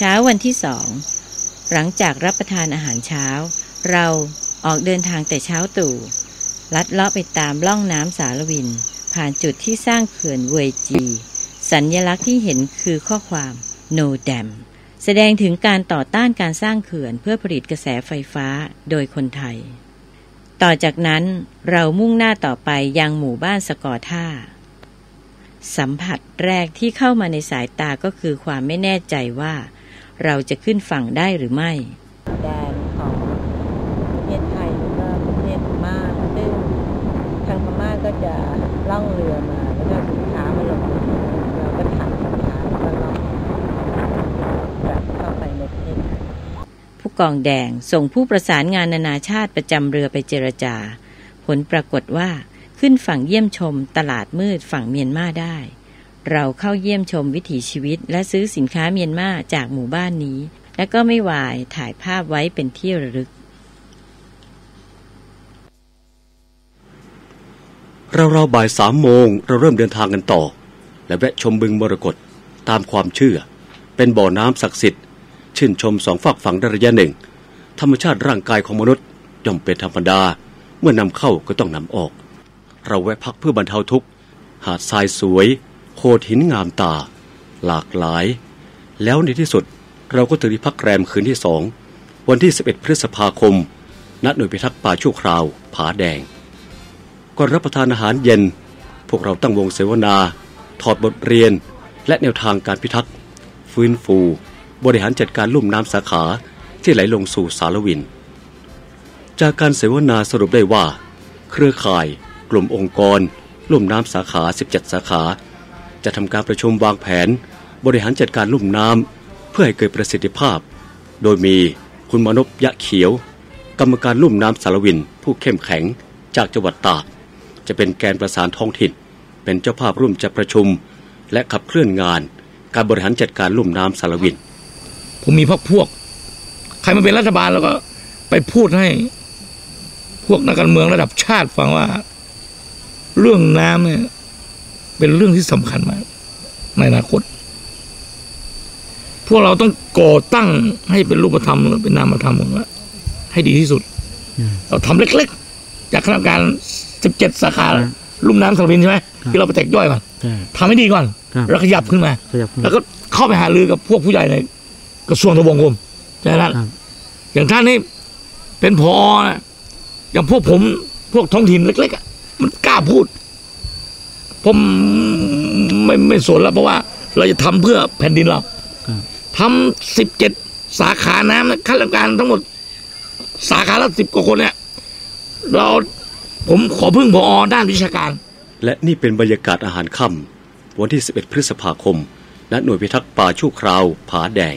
เช้าวันที่สอง หลังจากรับประทานอาหารเช้า เราออกเดินทางแต่เช้าตู่ ลัดเลาะไปตามล่องน้ำสารวิน ผ่านจุดที่สร้างเขื่อนเวยจี สัญญลักษณ์ที่เห็นคือข้อความ no dam แสดงถึงการต่อต้านการสร้างเขื่อนเพื่อผลิตกระแสไฟฟ้าโดยคนไทย ต่อจากนั้นเรามุ่งหน้าต่อไปยังหมู่บ้านสกอท่า สัมผัสแรกที่เข้ามาในสายตาก็คือความไม่แน่ใจว่า เราจะขึ้นฝั่งได้หรือไม่ แดนของประเทศไทยแล้วก็ประเทศพม่าซึ่งทางพม่าก็จะล่องเรือมาแล้วก็สินค้ามาลงเราก็ถักสินค้าแล้วก็ล่องกลับเข้าไปในประเทศไทยผู้กองแดงส่งผู้ประสานงานนานาชาติประจำเรือไปเจรจา ผลปรากฏว่าขึ้นฝั่งเยี่ยมชมตลาดมืดฝั่งเมียนมาได้ เราเข้าเยี่ยมชมวิถีชีวิต และซื้อสินค้าเมียนมาจากหมู่บ้านนี้ และก็ไม่วายถ่ายภาพไว้เป็นที่ระลึก เราๆบ่ายสามโมงเราเริ่มเดินทางกันต่อ และแวะชมบึงมรกตตามความเชื่อ เป็นบ่อน้ำศักดิ์สิทธิ์ชื่นชมสองฝากฝั่งด้ระยะหนึ่ง ธรรมชาติร่างกายของมนุษย์ย่อมเป็นธรรมดา เมื่อนำเข้าก็ต้องนำออก เราแวะพักเพื่อบรรเทาทุกข์ หาดทรายสวย โขดหินงามตา หลากหลาย แล้วในที่สุดเราก็ถึงที่พักแรมคืนที่สอง วันที่ 11 พฤษภาคม ณหน่วยพิทักษ์ป่าชั่วคราว ผาแดงก่อนรับประทานอาหารเย็น พวกเราตั้งวงเสวนา ถอดบทเรียน และแนวทางการพิทักษ์ ฟื้นฟู บริหารจัดการลุ่มน้ำสาขาที่ไหลลงสู่สารวิน จากการเสวนาสรุปได้ว่า เครือข่าย กลุ่มองค์กรลุ่มน้ำสาขา 17 สาขา จะทำการประชุมวางแผน บริหารจัดการลุ่มน้ำเพื่อให้เกิดประสิทธิภาพ โดยมีคุณมนพยะเขียว กรรมการลุ่มน้ำสารวิน ผู้เข้มแข็งจากจังหวัดตาก จะเป็นแกนประสานท้องถิ่น เป็นเจ้าภาพร่วมจัดประชุม และขับเคลื่อนงาน การบริหารจัดการลุ่มน้ำสารวิน ผมมีพวกพวก ใครมาเป็นรัฐบาลแล้วก็ไปพูดให้พวกนักการเมืองระดับชาติฟังว่า เรื่องน้ำเนี่ย เป็นเรื่องที่สำคัญมาก ในอนาคต พวกเราต้องก่อตั้งให้เป็นรูปธรรมเป็นนามธรรมของว่าให้ดีที่สุด เราทำเล็ก ๆ จากคณะกรรมการสิบเจ็ดสาขาลุ่มน้ำสารวินใช่ไหมที่เราไปแตกย่อยก่อนใช่ทำให้ดีก่อนครับแล้วขยับขึ้นมาขยับขึ้นแล้วก็เข้าไปหารือกับพวกผู้ใหญ่ในกระทรวงทบวงกรมใช่ไหมล่ะครับอย่างท่านนี่เป็นพอนะอย่างพวกผมพวกท้องถิ่นเล็กๆอะมันกล้าพูด ผมไม่ไม่สนแล้วเพราะว่า เราจะทำเพื่อแผ่นดินเราครับทำสิบเจ็ดสาขาน้ำนะข้าราชการทั้งหมด สาขาละสิบกว่าคนเนี่ย เราผมขอพึ่งพอด้านวิชาการ และนี่เป็นบรรยากาศอาหารค่ำวันที่ 11 พฤษภาคม ณ หน่วยพิทักษ์ป่าชั่วคราว ผาแดง